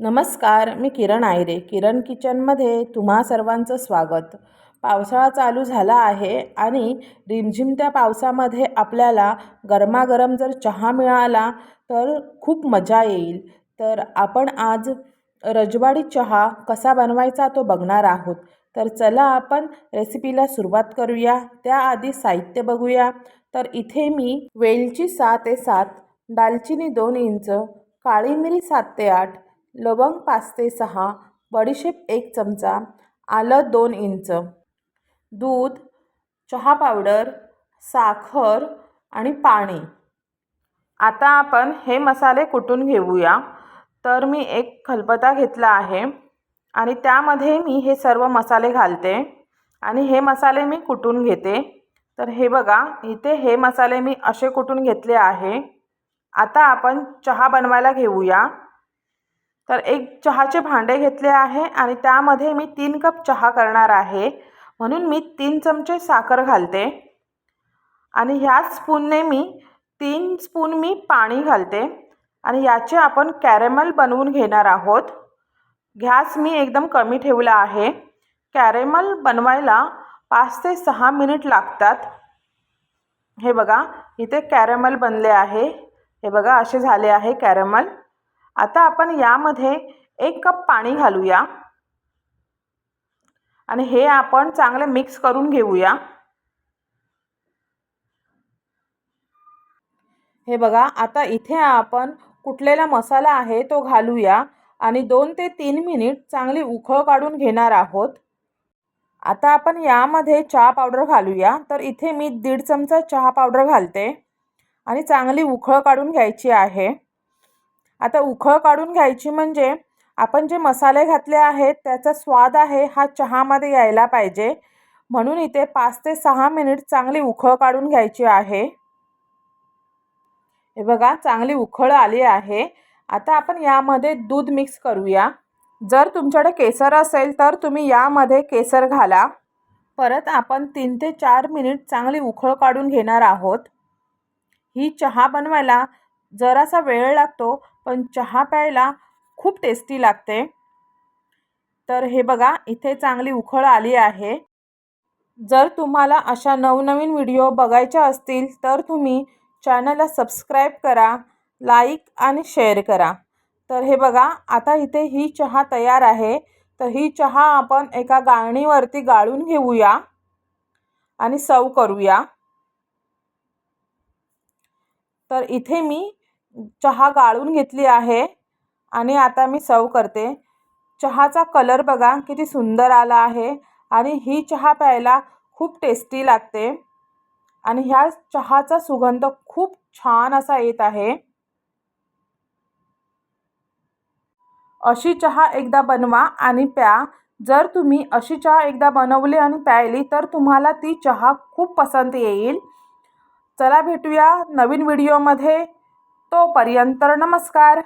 नमस्कार मी किरण आयरे. किरण किचनमध्ये तुम्हा सर्वांचं स्वागत. पावसाळा चालू झाला आहे आणि रिमझिमत्या पावसामध्ये आपल्याला गरमागरम जर चहा मिळाला तर खूप मजा येईल. तर आपण आज रजवाडी चहा कसा बनवायचा तो बघणार आहोत. तर चला आपण रेसिपीला सुरुवात करूया. त्याआधी साहित्य बघूया. तर इथे मी वेलची सहा ते सात दालचिनी दोन इंच काळी मिरी सात ते आठ लवंग पाच ते सहा बडीशेप एक चमचा आलं दोन इंच. दूध चहा पावडर साखर आणि पाणी. आता आपण हे मसाले कुटून घेऊया? तर मी एक खलबता घेतला आहे आणि त्यामध्ये मी हे सर्व मसाले घालते आणि हे मसाले मी कुटून घेते? तर हे बघा इथे हे मसाले मी असे कुटून घेतले आहे? आता आपण चहा बनवायला घेऊया. तर एक चहाचे भांडे घेतले आहे आणि त्यामध्ये मी तीन कप चहा करणार आहे. म्हणून मी तीन चमचे साखर घालते. आणि ह्याच स्पूनने मी तीन स्पून मी पाणी घालते. आणि याचे आपण कॅरेमल बनवून घेणार आहोत. गॅस मी एकदम कमी ठेवला आहे. कॅरेमल बनवायला पाच ते सहा मिनिट लागतात. हे बघा इथे कॅरेमल बनले आहे. हे बघा असे झाले आहे कॅरेमल आता आपण यामध्ये एक कप पाणी घालूया. आणि हे आपण चांगले मिक्स करून घेऊया. हे बघा आता इथे आपण कुठलेला मसाला आहे तो घालूया. आणि दोन ते तीन मिनिट चांगली उखळ काढून घेणार आहोत. आता आपण यामध्ये चहा पावडर घालूया. तर इथे मी दीड चमचा चहा पावडर घालते. आणि चांगली उखळ काढून घ्यायची आहे. आता उखळ काढून घ्यायची म्हणजे आपण जे मसाले घातले आहेत त्याचा स्वाद आहे हा चहामध्ये यायला पाहिजे. म्हणून इथे पाच ते सहा मिनिट चांगली उखळ काढून घ्यायची आहे. हे बघा चांगली उखळ आली आहे. आता आपण यामध्ये दूध मिक्स करूया. जर तुमच्याकडे केसर असेल तर तुम्ही यामध्ये केसर घाला. परत आपण तीन ते चार मिनिट चांगली उखळ काढून घेणार आहोत. ही चहा बनवायला जरासा वेळ लागतो. पण चहा प्यायला खूप टेस्टी लागते. तर हे बघा इथे चांगली उखळ आली आहे. जर तुम्हाला अशा नवनवीन व्हिडिओ बघायच्या असतील तर तुम्ही चॅनलला सबस्क्राईब करा लाईक आणि शेअर करा. तर हे बघा आता इथे ही चहा तयार आहे. तर ही चहा आपण एका गाळणीवरती गाळून घेऊया आणि सर्व करूया. तर इथे मी चहा गाळून घेतली आहे आणि आता मी सर्व करते. चहाचा कलर बघा किती सुंदर आला आहे आणि ही चहा प्यायला खूप टेस्टी लागते. आणि ह्या चहाचा सुगंध खूप छान असा येत आहे. अशी चहा एकदा बनवा आणि प्या. जर तुम्ही अशी चहा एकदा बनवली आणि प्यायली तर तुम्हाला ती चहा खूप पसंत येईल. चला भेटूया नवीन व्हिडिओमध्ये तोपर्यंत नमस्कार.